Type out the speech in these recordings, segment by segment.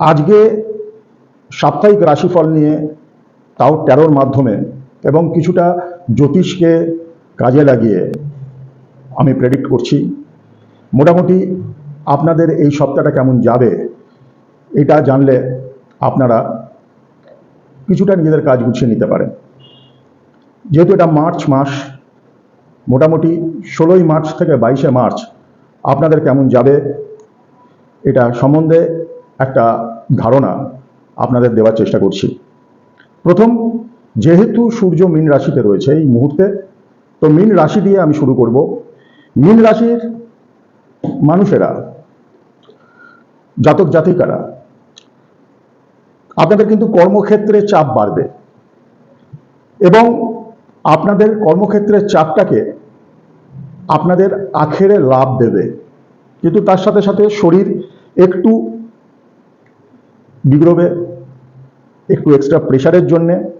আজকে সাপ্তাহিক রাশিফল নিয়ে তাও ট্যারোর মাধ্যমে এবং কিছুটা জ্যোতিষকে কাজে লাগিয়ে আমি প্রেডিক্ট করছি। মোটামুটি আপনাদের এই সপ্তাহটা কেমন যাবে, এটা জানলে আপনারা কিছুটা নিজেদের কাজ গুছিয়ে নিতে পারেন। যেহেতু এটা মার্চ মাস, মোটামুটি ষোলোই মার্চ থেকে বাইশে মার্চ আপনাদের কেমন যাবে, এটা সম্বন্ধে একটা ধারণা আপনাদের দেওয়ার চেষ্টা করছি। প্রথম, যেহেতু সূর্য মীন রাশিতে রয়েছে এই মুহূর্তে, তো মীন রাশি দিয়ে আমি শুরু করব। মীন রাশির মানুষেরা, জাতক জাতিকারা, আপনাদের কিন্তু কর্মক্ষেত্রে চাপ বাড়বে এবং আপনাদের কর্মক্ষেত্রের চাপটাকে আপনাদের আখেরে লাভ দেবে। কিন্তু তার সাথে সাথে শরীর একটু বিগ্রবে একটু এক্সট্রা প্রেশারের জন্যে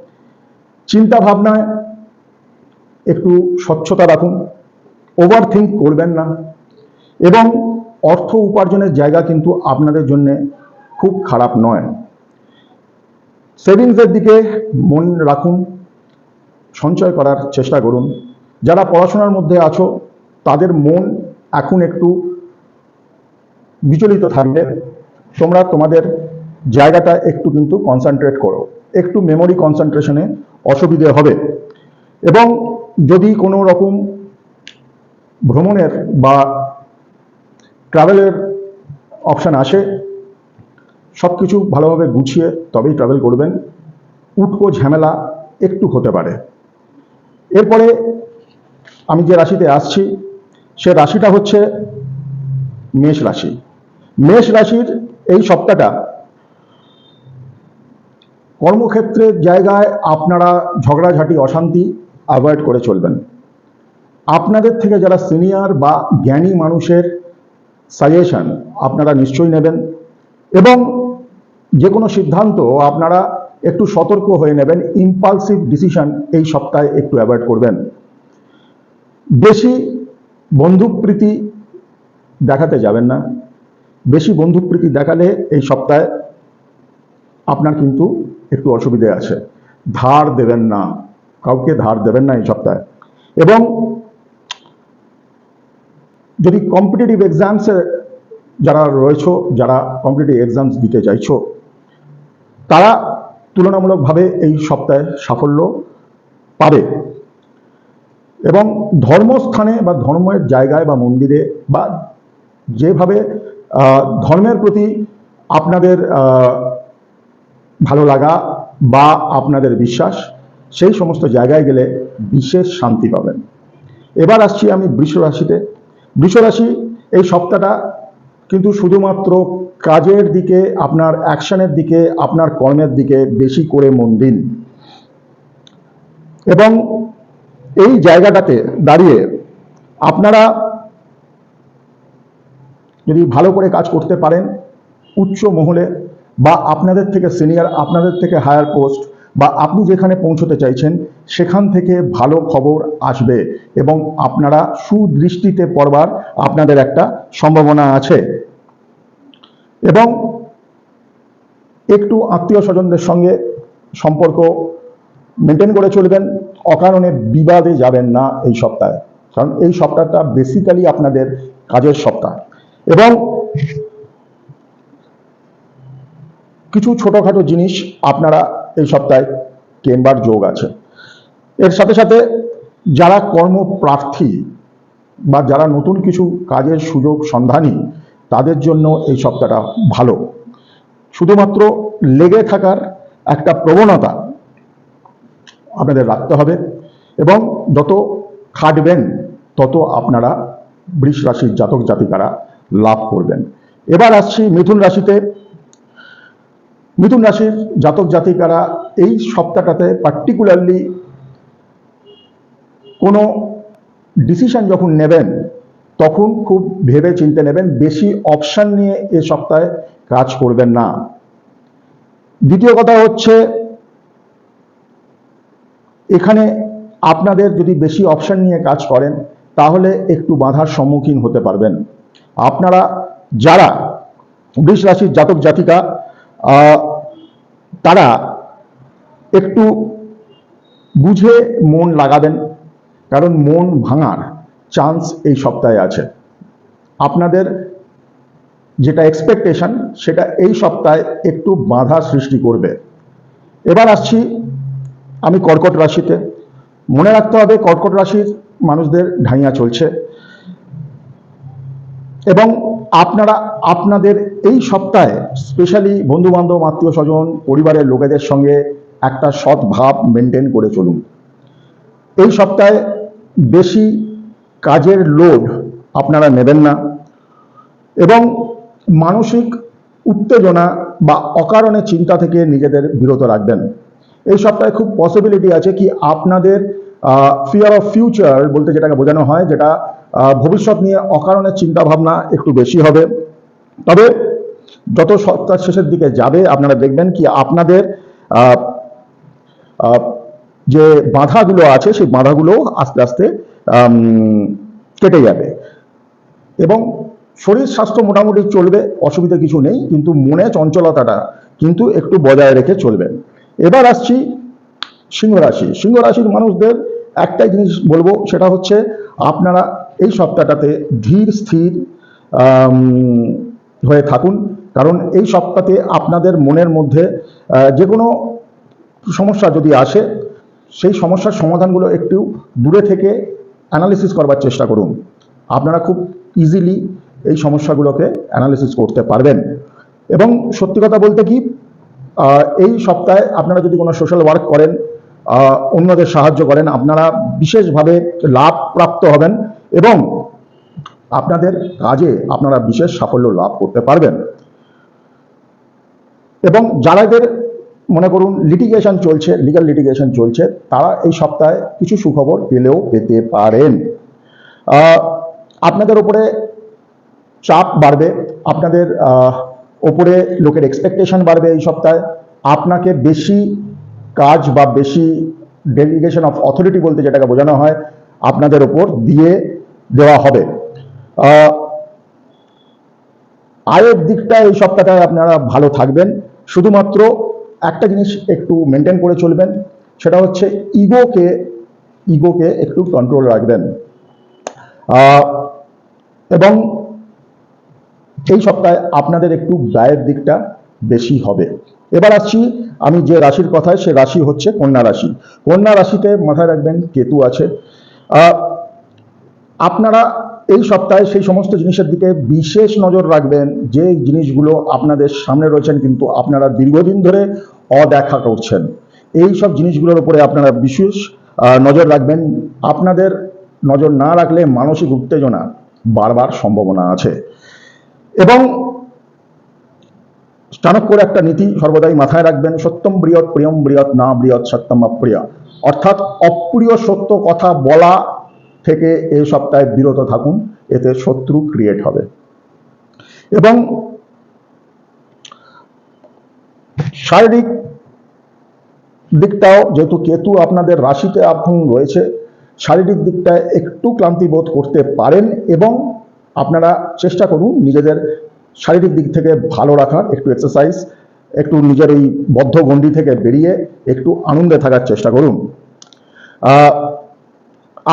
চিন্তা ভাবনায় একটু স্বচ্ছতা রাখুন। ওভার থিঙ্ক করবেন না। এবং অর্থ উপার্জনের জায়গা কিন্তু আপনাদের জন্যে খুব খারাপ নয়। সেভিংসের দিকে মন রাখুন, সঞ্চয় করার চেষ্টা করুন। যারা পড়াশোনার মধ্যে আছো, তাদের মন এখন একটু বিচলিত থাকবে। তোমরা তোমাদের জায়গাটা একটু কিন্তু কনসেন্ট্রেট করো। একটু মেমোরি কনসেন্ট্রেশনে অসুবিধে হবে। এবং যদি কোনো রকম ভ্রমণের বা ট্রাভেলের অপশান আসে সব কিছু ভালোভাবে গুছিয়ে তবেই ট্রাভেল করবেন। উটকো ঝামেলা একটু হতে পারে। এরপরে আমি যে রাশিতে আসছি, সে রাশিটা হচ্ছে মেষ রাশি। মেষ রাশির এই সপ্তাহটা কর্মক্ষেত্রের জায়গায় আপনারা ঝগড়াঝাটি, অশান্তি অ্যাভয়েড করে চলবেন। আপনাদের থেকে যারা সিনিয়র বা জ্ঞানী মানুষের সাজেশন আপনারা নিশ্চয়ই নেবেন এবং যে কোনো সিদ্ধান্ত আপনারা একটু সতর্ক হয়ে নেবেন ইম্পালসিভ ডিসিশন এই সপ্তাহে একটু অ্যাভয়েড করবেন। বেশি বন্ধুপ্রীতি দেখাতে যাবেন না। বেশি বন্ধুপ্রীতি দেখালে এই সপ্তাহে আপনার কিন্তু একটু অসুবিধে আছে। ধার দেবেন না। কাউকে ধার দেবেন না এই সপ্তাহে। এবং যদি কম্পিটিটিভ এক্সামসে যারা রয়েছো, যারা কম্পিটিটিভ এক্সামস দিতে চাইছো, তারা তুলনামূলকভাবে এই সপ্তাহে সাফল্য পাবে। এবং ধর্মস্থানে বা ধর্মের জায়গায় বা মন্দিরে বা যেভাবে ধর্মের প্রতি আপনাদের ভালো লাগা বা আপনাদের বিশ্বাস, সেই সমস্ত জায়গায় গেলে বিশেষ শান্তি পাবেন। এবার আসছি আমি বৃষ রাশিতে। বৃষ রাশি, এই সপ্তাহটা কিন্তু শুধুমাত্র কাজের দিকে, আপনার অ্যাকশনের দিকে, আপনার কর্মের দিকে বেশি করে মন দিন। এবং এই জায়গাটাতে দাঁড়িয়ে আপনারা যদি ভালো করে কাজ করতে পারেন, উচ্চ মহলে বা আপনাদের থেকে সিনিয়র আপনাদের থেকে হায়ার পোস্ট বা আপনি যেখানে পৌঁছতে চাইছেন, সেখান থেকে ভালো খবর আসবে এবং আপনারা সুদৃষ্টিতে পড়বার আপনাদের একটা সম্ভাবনা আছে। এবং একটু আত্মীয় স্বজনদের সঙ্গে সম্পর্ক মেনটেন করে চলবেন, অকারণে বিবাদে যাবেন না এই সপ্তাহে। কারণ এই সপ্তাহটা বেসিক্যালি আপনাদের কাজের সপ্তাহ। এবং কিছু ছোটোখাটো জিনিস আপনারা এই সপ্তাহে কেনবার যোগ আছে। এর সাথে সাথে যারা কর্মপ্রার্থী বা যারা নতুন কিছু কাজের সুযোগ সন্ধানী, তাদের জন্য এই সপ্তাহটা ভালো। শুধুমাত্র লেগে থাকার একটা প্রবণতা আপনাদের রাখতে হবে এবং যত খাটবেন, তত আপনারা বৃষ রাশির জাতক জাতিকারা লাভ করবেন। এবার আসছি মিথুন রাশিতে। মিথুন রাশির জাতক জাতিকারা এই সপ্তাহটাতে পার্টিকুলারলি কোনো ডিসিশন যখন নেবেন, তখন খুব ভেবে চিন্তে নেবেন, বেশি অপশান নিয়ে এ সপ্তাহে কাজ করবেন না। দ্বিতীয় কথা হচ্ছে, এখানে আপনাদের যদি বেশি অপশান নিয়ে কাজ করেন, তাহলে একটু বাধার সম্মুখীন হতে পারবেন। আপনারা যারা বৃষ রাশির জাতক জাতিকা তারা একটু বুঝে মন লাগাবেন, কারণ মন ভাঙার চান্স এই সপ্তাহে আছে। আপনাদের যেটা এক্সপেকটেশন সেটা এই সপ্তাহে একটু বাধা সৃষ্টি করবে। এবার আসছি আমি কর্কট রাশিতে। মনে রাখতে হবে, কর্কট রাশির মানুষদের ঢাইয়া চলছে। এবং আপনারা, আপনাদের এই সপ্তাহে স্পেশালি বন্ধু বান্ধব আত্মীয় স্বজন, পরিবারের লোকেদের সঙ্গে একটা সৎ ভাব মেনটেন করে চলুন। এই সপ্তাহে বেশি কাজের লোড আপনারা নেবেন না এবং মানসিক উত্তেজনা বা অকারণে চিন্তা থেকে নিজেদের বিরত রাখবেন। এই সপ্তাহে খুব পসিবিলিটি আছে কি আপনাদের ফিয়ার অফ ফিউচার বলতে যেটাকে বোঝানো হয়, যেটা ভবিষ্যৎ নিয়ে অকারণে চিন্তা ভাবনা একটু বেশি হবে। তবে যত সপ্তাহ শেষের দিকে যাবে, আপনারা দেখবেন কি আপনাদের যে বাধাগুলো আছে, সেই বাধাগুলো আস্তে আস্তে কেটে যাবে। এবং শরীর স্বাস্থ্য মোটামুটি চলবে, অসুবিধা কিছু নেই, কিন্তু মনে চঞ্চলতাটা কিন্তু একটু বজায় রেখে চলবেন এবার আসছি সিংহ রাশি। সিংহ রাশির মানুষদের একটাই জিনিস বলব, সেটা হচ্ছে আপনারা এই সপ্তাহটাতে ধীর, স্থির হয়ে থাকুন। কারণ এই সপ্তাহে আপনাদের মনের মধ্যে যে কোনো সমস্যা যদি আসে, সেই সমস্যার সমাধানগুলো একটু দূরে থেকে অ্যানালিসিস করবার চেষ্টা করুন। আপনারা খুব ইজিলি এই সমস্যাগুলোকে অ্যানালিসিস করতে পারবেন। এবং সত্যি কথা বলতে কি এই সপ্তাহে আপনারা যদি কোনো সোশ্যাল ওয়ার্ক করেন অন্যদের সাহায্য করেন। আপনারা বিশেষভাবে লাভ প্রাপ্ত হবেন এবং আপনাদের কাজে আপনারা বিশেষ সাফল্য লাভ করতে পারবেন। এবং যারাদের মনে করুন লিটিগেশন চলছে লিগাল লিটিগেশন চলছে, তারা এই সপ্তাহে কিছু সুখবর পেলেও পেতে পারেন। আপনাদের উপরে চাপ বাড়বে, আপনাদের ওপরে লোকের এক্সপেকটেশন বাড়বে এই সপ্তাহে। আপনাকে বেশি কাজ বা বেশি ডেলিগেশন অফ অথরিটি বলতে যেটাকে বোঝানো হয়, আপনাদের ওপর দিয়ে দেওয়া হবে। আয়ের দিকটা এই সপ্তাহটায় আপনারা ভালো থাকবেন। শুধুমাত্র একটা জিনিস একটু মেনটেন করে চলবেন, সেটা হচ্ছে ইগোকে ইগোকে একটু কন্ট্রোল রাখবেন। এবং এই সপ্তাহে আপনাদের একটু ব্যয়ের দিকটা বেশি হবে। এবার আসছি আমি যে রাশির কথায়, সে রাশি হচ্ছে কন্যা রাশি। কন্যা রাশিতে মাথায় রাখবেন, কেতু আছে। আপনারা এই সপ্তাহে সেই সমস্ত জিনিসের দিকে বিশেষ নজর রাখবেন, যে জিনিসগুলো আপনাদের সামনে রয়েছেন কিন্তু আপনারা দীর্ঘদিন ধরে অদেখা করছেন। এই সব জিনিসগুলোর উপরে আপনারা বিশেষ নজর রাখবেন। আপনাদের নজর না রাখলে মানসিক উত্তেজনা বারবার সম্ভাবনা আছে। এবং চাণক্যর একটা নীতি সর্বদাই মাথায় রাখবেন, সত্যম বৃহৎ প্রিয়ম বৃহৎ না বৃহৎ সত্যম অপ্রিয়। অর্থাৎ অপ্রিয় সত্য কথা বলা থেকে এই সপ্তাহে বিরত থাকুন, এতে শত্রু ক্রিয়েট হবে। এবং শারীরিক দিকটাও, যেহেতু কেতু আপনাদের রাশিতে এখন রয়েছে, শারীরিক দিকটায় একটু ক্লান্তি বোধ করতে পারেন এবং আপনারা চেষ্টা করুন নিজেদের শারীরিক দিক থেকে ভালো রাখার, একটু এক্সারসাইজ একটু নিজের এই বদ্ধ গণ্ডি থেকে বেরিয়ে একটু আনন্দে থাকার চেষ্টা করুন।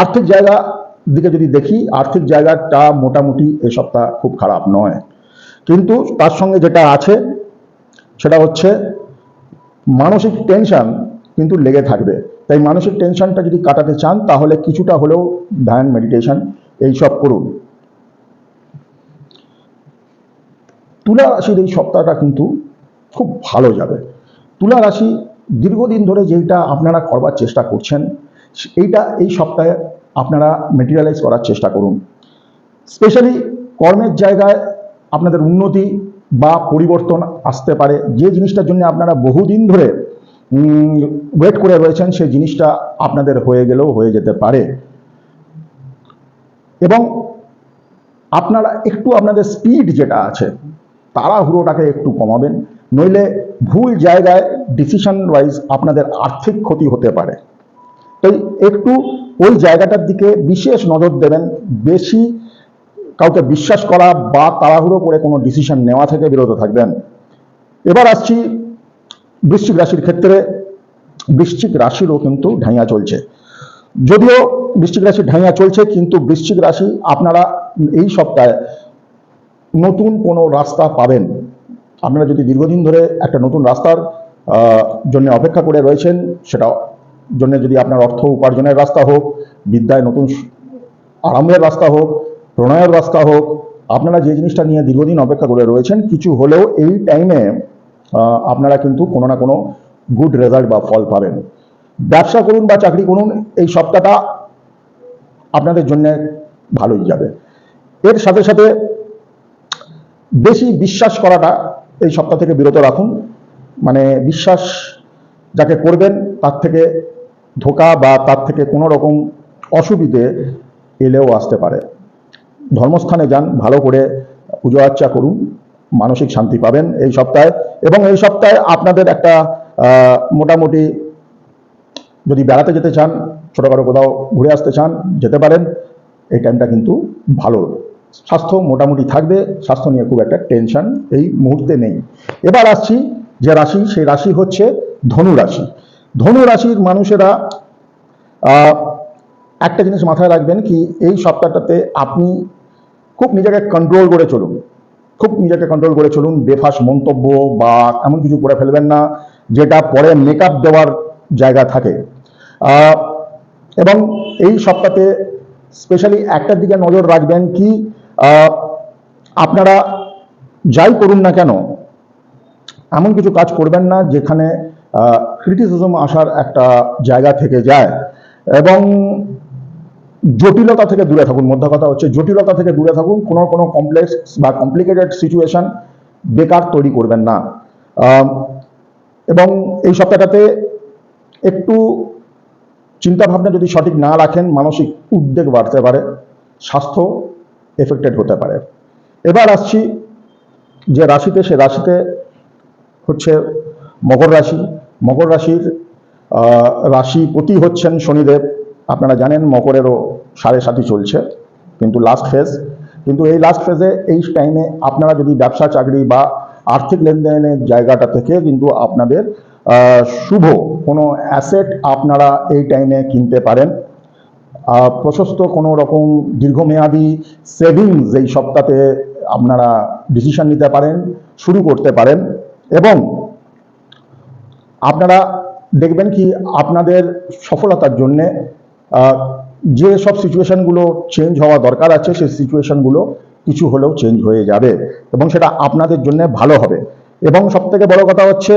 আর্থিক জায়গা দিকে যদি দেখি, আর্থিক জায়গাটা মোটামুটি এ সপ্তাহ খুব খারাপ নয়। কিন্তু তার সঙ্গে যেটা আছে, সেটা হচ্ছে মানসিক টেনশন কিন্তু লেগে থাকবে। তাই মানসিক টেনশনটা যদি কাটাতে চান, তাহলে কিছুটা হলেও ধ্যান মেডিটেশন এইসব করুন। তুলা রাশির এই সপ্তাহটা কিন্তু খুব ভালো যাবে। তুলা রাশি দীর্ঘদিন ধরে যেটা আপনারা করবার চেষ্টা করছেন, এইটা এই সপ্তাহে আপনারা মেটেরিয়ালাইজ করার চেষ্টা করুন। স্পেশালি কর্মের জায়গায় আপনাদের উন্নতি বা পরিবর্তন আসতে পারে। যে জিনিসটার জন্য আপনারা বহুদিন ধরে ওয়েট করে রয়েছেন, সেই জিনিসটা আপনাদের হয়ে গেলেও হয়ে যেতে পারে। এবং আপনারা একটু আপনাদের স্পিড যেটা আছে তাড়াহুড়োটাকে একটু কমাবেন, নইলে ভুল জায়গায় ডিসিশন ওয়াইজ আপনাদের আর্থিক ক্ষতি হতে পারে। তাই একটু ওই জায়গাটার দিকে বিশেষ নজর দেবেন, বেশি কাউকে বিশ্বাস করা বা তাড়াহুড়ো করে কোনো ডিসিশন নেওয়া থেকে বিরত থাকবেন। এবার আসছি বৃশ্চিক রাশির ক্ষেত্রে, বৃশ্চিক রাশিরও কিন্তু ঢাইয়া চলছে। যদিও বৃশ্চিক রাশির ঢাইয়া চলছে, কিন্তু বৃশ্চিক রাশি আপনারা এই সপ্তাহে নতুন কোনো রাস্তা পাবেন। আপনারা যদি দীর্ঘদিন ধরে একটা নতুন রাস্তার জন্য অপেক্ষা করে রয়েছেন, সেটা জন্য যদি আপনার অর্থ উপার্জনের রাস্তা হোক, বিদ্যায় নতুন আরামের রাস্তা হোক, প্রণয়ের রাস্তা হোক, আপনারা যে জিনিসটা নিয়ে দীর্ঘদিন অপেক্ষা করে রয়েছেন, কিছু হলেও এই টাইমে আপনারা কিন্তু কোনো না কোনো গুড রেজাল্ট বা ফল পাবেন। ব্যবসা করুন বা চাকরি করুন, এই সপ্তাহটা আপনাদের জন্য ভালোই যাবে। এর সাথে সাথে বেশি বিশ্বাস করাটা এই সপ্তাহ থেকে বিরত রাখুন। মানে বিশ্বাস যাকে করবেন, তার থেকে ধোকা বা তার থেকে কোনো রকম অসুবিধে এলেও আসতে পারে। ধর্মস্থানে যান, ভালো করে পুজো আর্চা করুন, মানসিক শান্তি পাবেন এই সপ্তাহে। এবং এই সপ্তাহে আপনাদের একটা মোটামুটি যদি বেড়াতে যেতে চান, ছোটোখাটো কোথাও ঘুরে আসতে চান, যেতে পারেন, এই টাইমটা কিন্তু ভালো। স্বাস্থ্য মোটামুটি থাকবে, স্বাস্থ্য নিয়ে খুব একটা টেনশন এই মুহূর্তে নেই। এবার আসছি যে রাশি সেই রাশি হচ্ছে ধনু রাশি। ধনু রাশির মানুষেরা একটা জিনিস মাথায় রাখবেন কি, এই সপ্তাহটাতে আপনি খুব নিজেকে কন্ট্রোল করে চলুন। খুব নিজেকে কন্ট্রোল করে চলুন, বেফাস মন্তব্য বা এমন কিছু করে ফেলবেন না, যেটা পরে মেকআপ দেওয়ার জায়গা থাকে। এবং এই সপ্তাহে স্পেশালি একটার দিকে নজর রাখবেন কি আপনারা যাই করুন না কেন, এমন কিছু কাজ করবেন না যেখানে ক্রিটিসিজম আসার একটা জায়গা থেকে যায়। এবং জটিলতা থেকে দূরে থাকুন। মধ্য কথা হচ্ছে জটিলতা থেকে দূরে থাকুন। কোনো কোনো কমপ্লেক্স বা কমপ্লিকেটেড সিচুয়েশন বেকার তৈরি করবেন না। এবং এই সপ্তাহটাতে একটু চিন্তা ভাবনা যদি সঠিক না রাখেন, মানসিক উদ্বেগ বাড়তে পারে, স্বাস্থ্য এফেক্টেড হতে পারে। এবার আসছি যে রাশিতে, সে রাশিতে হচ্ছে মকর রাশি। মকর রাশির রাশিপতি হচ্ছেন শনিদেব। আপনারা জানেন মকরেরও সাড়ে সাথী চলছে, কিন্তু লাস্ট ফেজ কিন্তু এই লাস্ট ফেজে এই টাইমে আপনারা যদি ব্যবসা, চাকরি বা আর্থিক লেনদেনের জায়গাটা থেকে কিন্তু আপনাদের শুভ কোনো অ্যাসেট আপনারা এই টাইমে কিনতে পারেন। প্রশস্ত কোনো রকম দীর্ঘমেয়াদী সেভিংস এই সপ্তাহে আপনারা ডিসিশন নিতে পারেন, শুরু করতে পারেন এবং আপনারা দেখবেন কি আপনাদের সফলতার জন্যে যে সব সিচুয়েশনগুলো চেঞ্জ হওয়া দরকার আছে, সেই সিচুয়েশনগুলো কিছু হলেও চেঞ্জ হয়ে যাবে এবং সেটা আপনাদের জন্য ভালো হবে। এবং সবথেকে বড় কথা হচ্ছে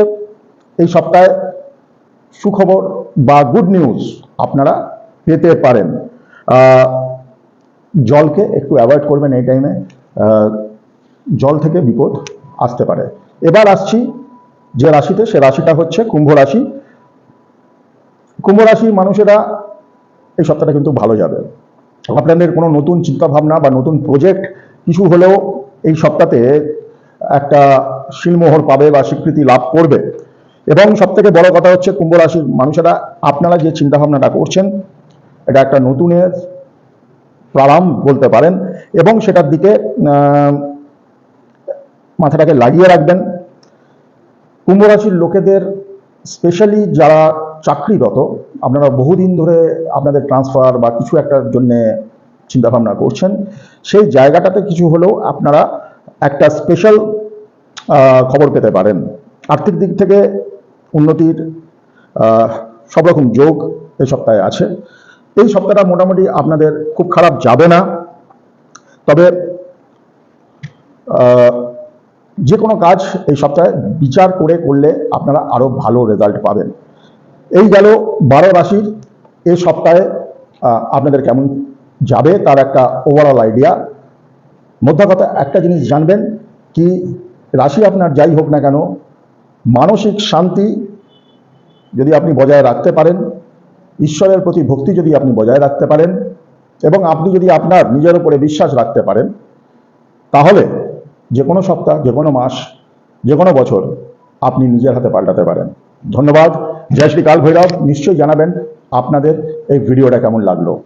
এই সপ্তাহে সুখবর বা গুড নিউজ আপনারা পেতে পারেন। জলকে একটু অ্যাভয়েড করবেন এই টাইমে জল থেকে বিপদ আসতে পারে। এবার আসছি যে রাশিতে, সে রাশিটা হচ্ছে কুম্ভ রাশি। কুম্ভ রাশির মানুষেরা এই সপ্তাহটা কিন্তু ভালো যাবে। আপনাদের কোনো নতুন চিন্তা ভাবনা বা নতুন প্রজেক্ট কিছু হলেও এই সপ্তাহে একটা শিলমোহর পাবে বা স্বীকৃতি লাভ করবে। এবং সব থেকে বড় কথা হচ্ছে কুম্ভ রাশির মানুষেরা, আপনারা যে চিন্তা ভাবনাটা করছেন, এটা একটা নতুনের প্রারম্ভ বলতে পারেন, এবং সেটার দিকে মাথাটাকে লাগিয়ে রাখবেন। কুম্ভ রাশির লোকেদের স্পেশালি যারা চাকরিরত, আপনারা বহুদিন ধরে আপনাদের ট্রান্সফার বা কিছু একটার জন্য চিন্তাভাবনা করছেন, সেই জায়গাটাতে কিছু হলেও আপনারা একটা স্পেশাল খবর পেতে পারেন। আর্থিক দিক থেকে উন্নতির সব রকম যোগ এই সপ্তাহে আছে। এই সপ্তাহটা মোটামুটি আপনাদের খুব খারাপ যাবে না। তবে যে কোনো কাজ এই সপ্তাহে বিচার করে করলে আপনারা আরও ভালো রেজাল্ট পাবেন। এই গেল বারো রাশির এই সপ্তাহে আপনাদের কেমন যাবে তার একটা ওভারঅল আইডিয়া মধ্যে কথা একটা জিনিস জানবেন, কি রাশি আপনার যাই হোক না কেন মানসিক শান্তি যদি আপনি বজায় রাখতে পারেন, ঈশ্বরের প্রতি ভক্তি যদি আপনি বজায় রাখতে পারেন, এবং আপনি যদি আপনার নিজের উপরে বিশ্বাস রাখতে পারেন, তাহলে যে কোনো সপ্তাহ, যে কোনো মাস, যে কোনো বছর আপনি নিজের হাতে পাল্টাতে পারেন। ধন্যবাদ। জয় শ্রী কাল ভৈরব নিশ্চয়ই জানাবেন আপনাদের এই ভিডিওটা কেমন লাগল।